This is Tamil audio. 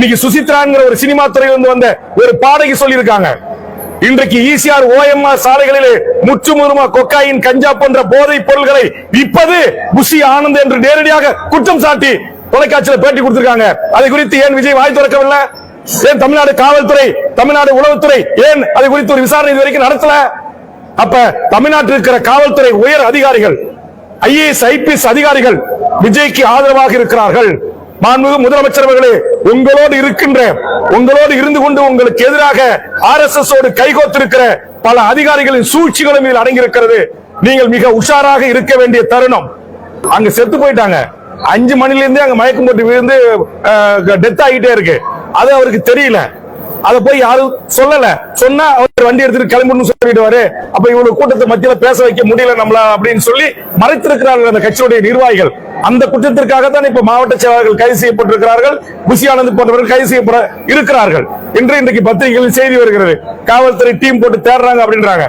இன்னைக்கு சுசித்ராங்கிற ஒரு சினிமா துறையிலிருந்து வந்த ஒரு பாடகி சொல்லியிருக்காங்க. இன்றைக்கு ஈசிஆர் ஓஎம்ஆர் சாலைகளிலே முற்றுமுறுமா கொக்காயின் கஞ்சா போன்ற போதைப் பொருள்களை விற்பது புஷி ஆனந்த் என்று நேரடியாக குற்றம் சாட்டி தொலைக்காட்சியில் பேட்டி கொடுத்திருக்காங்க. அதை குறித்து ஏன் விஜய் வாய் திறக்கவில்லை? ஏன் தமிழ்நாடு காவல்துறை தமிழ்நாடு உளவுத்துறை ஏன் அதை குறித்து ஒரு விசாரணை இது வரைக்கும் நடத்தல? அப்ப தமிழ்நாட்டில் இருக்கிற காவல்துறை உயர் அதிகாரிகள் ஐஏஎஸ் ஐபிஎஸ் அதிகாரிகள் விஜய்க்கு ஆதரவாக இருக்கிறார்கள். மாண்புமிகு முதலமைச்சர் அவர்களே உங்களோடு இருக்கின்ற உங்களோடு இருந்து கொண்டு உங்களுக்கு எதிராக ஆர் எஸ் எஸ் ஓடு கைகோத்திருக்கிற பல அதிகாரிகளின் சூழ்ச்சிகளும் இதில் அடங்கியிருக்கிறது. நீங்கள் மிக உஷாராக இருக்க வேண்டிய தருணம். அங்க செத்து போயிட்டாங்க. அஞ்சு மணில இருந்தே அங்க மயக்கம் போட்டு விழுந்து டெத் ஆகிட்டே இருக்கு. அது அவருக்கு தெரியல. அதை போய் யாரும் சொல்லல. சொன்னா அவர் வண்டி எடுத்துட்டு கிளம்பணும்னு சொல்லிடுவாரு. அப்ப இவ்வளவு கூட்டத்தை மத்தியில பேச வைக்க முடியல நம்மள அப்படின்னு சொல்லி மறைத்திருக்கிறார்கள் அந்த கட்சியுடைய நிர்வாகிகள். அந்த குற்றத்திற்காக தான் இப்ப மாவட்ட செயலாளர்கள் கைது செய்யப்பட்டிருக்கிறார்கள். புசி ஆனந்த் போன்றவர்கள் கைது செய்யப்பட இருக்கிறார்கள். என்று இன்றைக்கு பத்திரிகைகளில் செய்தி வருகிறது. காவல்துறை டீம் போட்டு தேடுறாங்க அப்படின்றாங்க.